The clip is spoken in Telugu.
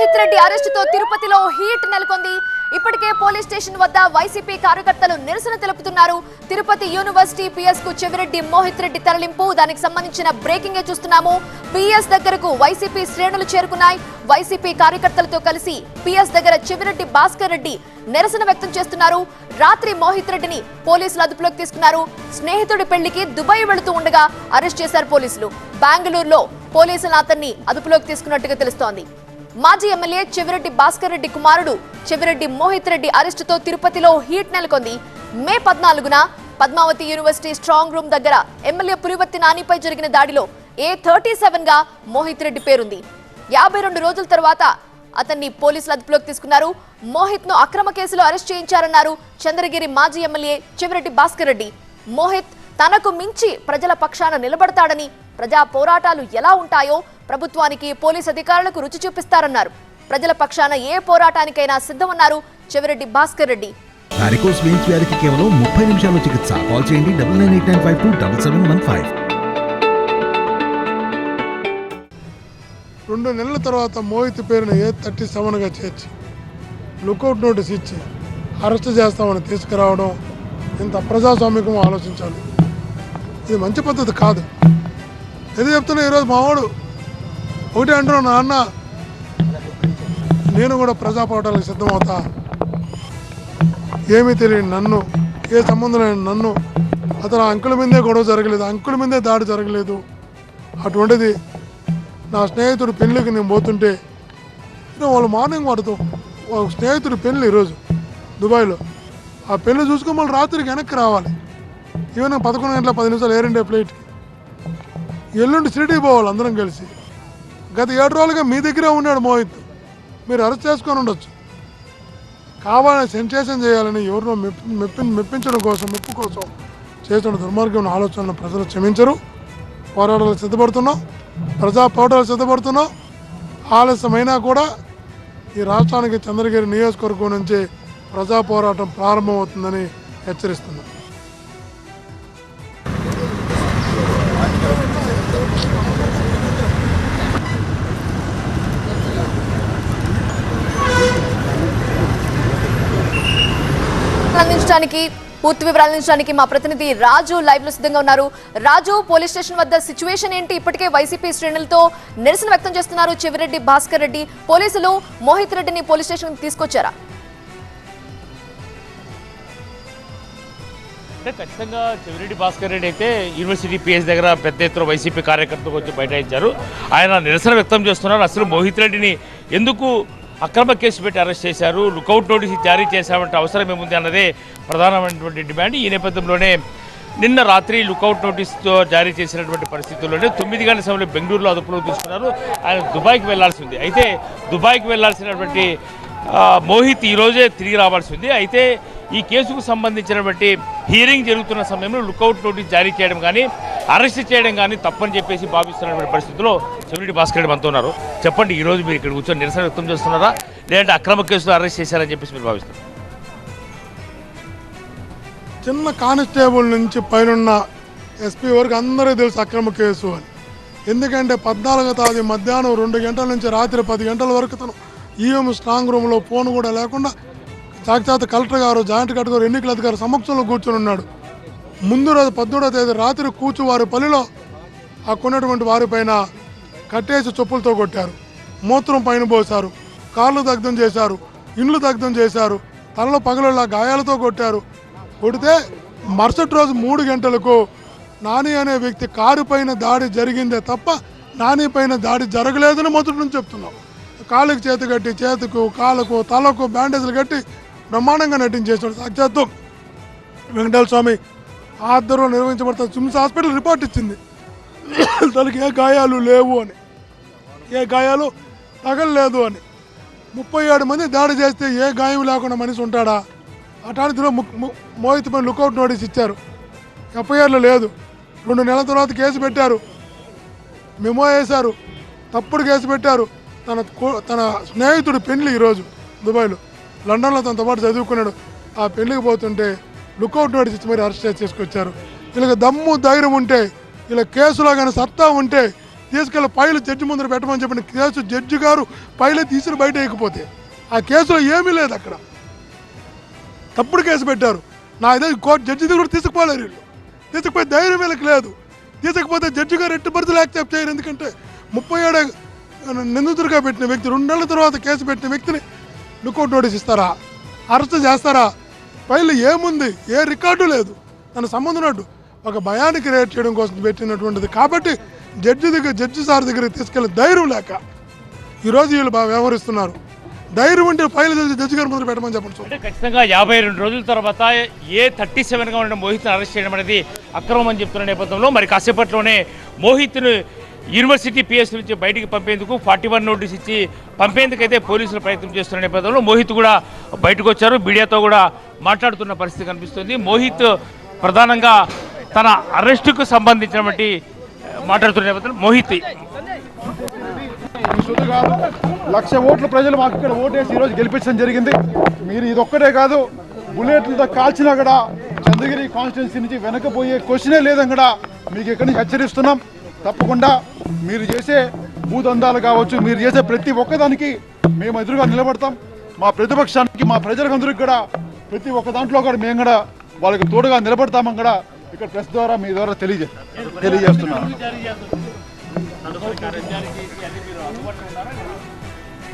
మోహిత్ రెడ్డి అరెస్టుతో తిరుపతిలో హీట్ నెలకొంది. ఇప్పటికే పోలీస్ స్టేషన్ వద్ద వైసీపీ కార్యకర్తలు నిరసన తెలుపుతున్నారు. తిరుపతి యూనివర్సిటీ పిఎస్కు చెవిరెడ్డి మోహిత్ రెడ్డి తరలింపు దానికి సంబంధించిన బ్రేకింగ్ చూస్తున్నాము. పిఎస్ దగ్గరకు వైసీపీ శ్రేణులు చేరుకున్నాయి. వైసీపీ కార్యకర్తలతో కలిసి పిఎస్ దగ్గర చెవిరెడ్డి భాస్కర్ రెడ్డి నిరసన వ్యక్తం చేస్తున్నారు. రాత్రి మోహిత్ రెడ్డిని పోలీసులు అదుపులోకి తీసుకున్నారు. స్నేహితుడి పెళ్ళికి దుబాయ్ వెళుతూ ఉండగా అరెస్ట్ చేశారు పోలీసులు. బెంగళూరులో పోలీసులు అతన్ని అదుపులోకి తీసుకున్నట్టుగా తెలుస్తోంది. మాజీ ఎమ్మెల్యే చెవిరెడ్డి భాస్కర్ రెడ్డి కుమారుడు చెవిరెడ్డి మోహిత్ రెడ్డి అరెస్టుతో తిరుపతిలో హీట్ నెలకొంది. మే పద్నాలుగున పద్మావతి యూనివర్సిటీ స్ట్రాంగ్ రూమ్ దగ్గర ఎమ్మెల్యే పులివర్తి నానిపై జరిగిన దాడిలో ఏ థర్టీ సెవెన్గా మోహిత్ రెడ్డి పేరుంది. యాభై రెండు రోజుల తర్వాత అతన్ని పోలీసులు అదుపులోకి తీసుకున్నారు. మోహిత్ను అక్రమ కేసులో అరెస్ట్ చేయించారన్నారు చంద్రగిరి మాజీ ఎమ్మెల్యే చెవిరెడ్డి భాస్కర్ రెడ్డి. మోహిత్ తనకు మించి ప్రజల పక్షాన నిలబడతాడని ప్రజా పోరాటాలు ఎలా ఉంటాయో ప్రభుత్వానికి పోలీస్ అధికారులకు రుచి చూపిస్తారన్నారు. ప్రజల పక్షాన ఏ పోరాటానికైనా సిద్ధమన్నారు చెవిరెడ్డి భాస్కర్ రెడ్డి. వారికోస్ వెయిన్స్ వ్యాధికి కేవలం ముప్పై నిమిషాల్లో చికిత్స. కాల్ చేయండి double nine eight nine five two double seven one five రెండు నెలల తర్వాత మోహిత్ పేరును ఏ థర్టీ సెవెన్గా చేర్చి లుకౌట్ నోటీస్ ఇచ్చి అరెస్ట్ చేస్తామని తీసుకురావడం ఇంత ప్రజాస్వామికం ఆలోచించాలి. ఇది మంచి పద్ధతి కాదు. ఎందుకు చెప్తున్నా ఈరోజు మావాడు ఒకటి అంటున్నాను నాన్న. నేను కూడా ప్రజా పోరాటాలకు సిద్ధమవుతా. ఏమీ తెలియని నన్ను ఏ సంబంధం లేని నన్ను అతను అంకుల మీదే గొడవ జరగలేదు అంకుల మీదే దాడి జరగలేదు. అటువంటిది నా స్నేహితుడు పెళ్ళికి నేను పోతుంటే వాళ్ళు మార్నింగ్ వాడుతూ వాళ్ళ స్నేహితుడు పెళ్ళి ఈరోజు దుబాయ్లో. ఆ పెళ్ళి చూసుకొని మళ్ళీ రాత్రికి వెనక్కి రావాలి. ఈవెన్ పదకొండు గంటల పది నిమిషాలు ఎయిర్ ఇండియా ఫ్లైట్కి ఎల్లుండి సిటీకి పోవాలి అందరం కలిసి. గత ఏడు రోజులుగా మీ దగ్గరే ఉన్నాడు మోహిత్. మీరు అరెస్ట్ చేసుకొని ఉండొచ్చు. కావాలని సెన్సేషన్ చేయాలని ఎవరినో మెప్పి మెప్పి మెప్పించడం కోసం మెప్పు కోసం చేస్తున్న దుర్మార్గం ఆలోచనలు ప్రజలు క్షమించరు. పోరాటాలు సిద్ధపడుతున్నాం. ప్రజా పోరాటాలు సిద్ధపడుతున్నాం. ఆలస్యమైనా కూడా ఈ రాష్ట్రానికి చంద్రగిరి నియోజకవర్గం నుంచి ప్రజా పోరాటం ప్రారంభమవుతుందని హెచ్చరిస్తున్నాం. అందించడానికి పూర్తి వివరాలు అందించడానికి మా ప్రతినిధి రాజు లైవ్లో సిద్ధంగా ఉన్నారు. రాజు పోలీస్ స్టేషన్ వద్ద సిచ్యువేషన్ ఏంటి? ఇప్పటికే వైసీపీ శ్రేణులతో నిరసన వ్యక్తం చేస్తున్నారు చెవిరెడ్డి భాస్కర్ రెడ్డి. పోలీసులు మోహిత్ రెడ్డిని పోలీస్ స్టేషన్ తీసుకొచ్చారా? అంటే ఖచ్చితంగా చెవిరెడ్డి భాస్కర్ రెడ్డి అయితే యూనివర్సిటీ పిఎస్ దగ్గర పెద్ద ఎత్తున వైసీపీ కార్యకర్తలకు వచ్చి బైఠాయించారు. ఆయన నిరసన వ్యక్తం చేస్తున్నారు. అసలు మోహిత్ రెడ్డిని ఎందుకు అక్రమ కేసు పెట్టి అరెస్ట్ చేశారు. లుకౌట్ నోటీస్ జారీ చేశామంటే అవసరం ఏముంది అన్నదే ప్రధానమైనటువంటి డిమాండ్. ఈ నేపథ్యంలోనే నిన్న రాత్రి లుకౌట్ నోటీస్తో జారీ చేసినటువంటి పరిస్థితుల్లోనే తొమ్మిది గంటల సమయంలో బెంగళూరులో అదుపులోకి తీసుకున్నారు. ఆయన దుబాయ్కి వెళ్ళాల్సి ఉంది అయితే దుబాయ్కి వెళ్ళాల్సినటువంటి మోహిత్ ఈరోజే తిరిగి రావాల్సి ఉంది. అయితే ఈ కేసుకు సంబంధించినటువంటి హీరింగ్ జరుగుతున్న సమయంలో లుకౌట్ నోటీస్ జారీ చేయడం కానీ అరెస్ట్ చేయడం కానీ తప్పని చెప్పేసి భావిస్తున్నటువంటి పరిస్థితుల్లో చెవిరెడ్డి భాస్కర్ రెడ్డి మనతో ఉన్నారు. చెప్పండి ఈ రోజు మీరు ఇక్కడ కూర్చొని నిరసన వ్యక్తం చేస్తున్నారా? లేదంటే అక్రమ కేసులో అరెస్ట్ చేశారని చెప్పేసి మీరు భావిస్తున్నారు. చిన్న కానిస్టేబుల్ నుంచి పైనున్న ఎస్పీ వరకు అందరూ తెలుసు అక్రమ కేసు అని. ఎందుకంటే పద్నాలుగో తారీఖు మధ్యాహ్నం రెండు గంటల నుంచి రాత్రి పది గంటల వరకు తను ఈఎం స్ట్రాంగ్ రూమ్లో ఫోన్ కూడా లేకుండా సాక్షాత్ కలెక్టర్ గారు జాయింట్ కలెక్టర్ గారు ఎన్నికల అధికారి సమక్షంలో కూర్చొని ఉన్నాడు. ముందు రోజు పద్దెనిమిదో తేదీ రాత్రి కూర్చు వారి పనిలో ఆ కొన్నటువంటి వారిపైన కట్టేసి చొప్పులతో కొట్టారు. మూత్రం పైన పోశారు. కాళ్ళు దగ్ధం చేశారు. ఇండ్లు దగ్ధం చేశారు. తలలో పగలలా గాయాలతో కొట్టారు. కొడితే మరుసటి రోజు మూడు గంటలకు నాని అనే వ్యక్తి కారు పైన దాడి జరిగిందే తప్ప నాని పైన దాడి జరగలేదని మొదటి నుంచి చెప్తున్నాం. కాళ్ళకి చేతి కట్టి చేతికు కాళ్ళకు తలకు బ్యాండేజ్లు కట్టి బ్రహ్మాండంగా నటించేశాడు సాక్షాత్తు వెంకటేశ్వర స్వామి ఆధ్వర్యంలో నిర్వహించబడుతున్న సిమ్స్ హాస్పిటల్ రిపోర్ట్ ఇచ్చింది. తనకి ఏ గాయాలు లేవు అని. ఏ గాయాలు తగలలేదు అని. ముప్పై ఏడు మంది దాడి చేస్తే ఏ గాయం లేకుండా మనిషి ఉంటాడా? అటానికి మోహిత్ పైన లుకౌట్ నోటీస్ ఇచ్చారు. ఎఫ్ఐఆర్లో లేదు. రెండు నెలల తర్వాత కేసు పెట్టారు. మెమో వేశారు. తప్పుడు కేసు పెట్టారు. తన కో- తన స్నేహితుడు పెళ్ళి ఈరోజు దుబాయ్లో. లండన్లో తనతో పాటు చదువుకున్నాడు. ఆ పెళ్ళికి పోతుంటే లుకౌట్ నోటీస్ ఇచ్చి మరి అరెస్ట్ చేసి చేసుకొచ్చారు. వీళ్ళకి దమ్ము ధైర్యం ఉంటే ఇలా కేసులో కానీ సత్తా ఉంటే తీసుకెళ్ళి పైలు జడ్జి ముందర పెట్టమని చెప్పిన కేసు జడ్జి గారు పైలే తీసుకుని బయట వేయకపోతే ఆ కేసులో ఏమీ లేదు అక్కడ. తప్పుడు కేసు పెట్టారు. నా ఇదే కోర్టు జడ్జి దగ్గర తీసుకుపోలేరు వీళ్ళు. తీసుకుపోయే ధైర్యం వీళ్ళకి లేదు. తీసుకుపోతే జడ్జి గారు ఎట్టి పరిస్థితులు యాక్సెప్ట్ చేయరు. ఎందుకంటే ముప్పై ఏడు నిందితుడిగా పెట్టిన వ్యక్తి రెండు నెలల తర్వాత కేసు పెట్టిన వ్యక్తిని లుకౌట్ నోటీస్ ఇస్తారా? అరెస్ట్ చేస్తారా? ఫైల్ ఏముంది? ఏ రికార్డు లేదు. తన సంబంధం ఉన్నట్టు ఒక భయాన్ని క్రియేట్ చేయడం కోసం పెట్టినటువంటిది. కాబట్టి జడ్జి దగ్గర జడ్జి సార్ దగ్గరికి తీసుకెళ్ళి ధైర్యం లేక ఈరోజు వీళ్ళు బాగా వ్యవహరిస్తున్నారు. ధైర్యం ఉంటే ఫైల్ తెలిసి జడ్జి గారి ముందు పెట్టమని చెప్పండి ఖచ్చితంగా యాభై రెండు రోజుల తర్వాత ఏ థర్టీ సెవెన్గా ఉన్న మోహిత్ను అరెస్ట్ చేయడం అనేది అక్రమం అని చెప్తున్న నేపథ్యంలో మరి కాసేపట్లోనే మోహిత్ను యూనివర్సిటీ పిఎస్ నుంచి బయటికి పంపేందుకు ఫార్టీ వన్ నోటీస్ ఇచ్చి పంపేందుకైతే పోలీసులు ప్రయత్నం చేస్తున్న నేపథ్యంలో మోహిత్ కూడా బయటకు వచ్చారు మీడియాతో కూడా మాట్లాడుతున్న పరిస్థితి కనిపిస్తుంది. మోహిత్ ప్రధానంగా తన అరెస్టుకు సంబంధించినటువంటి మాట్లాడుతున్న నేపథ్యంలో మోహిత్ శుద్ధి కాదు లక్ష ఓట్లు ప్రజలు మాకు ఇక్కడ ఓటేసి ఈరోజు గెలిపించడం జరిగింది. మీరు ఇది ఒక్కటే కాదు బుల్లెట్లతో కాల్చినా కూడా చంద్రగిరి కాన్స్టిట్యున్సీ నుంచి వెనకపోయే క్వశ్చనే లేదని కూడా మీకు ఇక్కడి నుంచి హెచ్చరిస్తున్నాం. తప్పకుండా మీరు చేసే భూదందాలు కావచ్చు మీరు చేసే ప్రతి ఒక్కదానికి మేము ఎదురుగా నిలబడతాం. మా ప్రతిపక్షానికి మా ప్రజలందరికీ కూడా ప్రతి ఒక్క దాంట్లో కూడా మేము కూడా వాళ్ళకి తోడుగా నిలబడతామని కూడా ఇక్కడ ప్రెస్ ద్వారా మీ ద్వారా తెలియజే తెలియజేస్తున్నాను.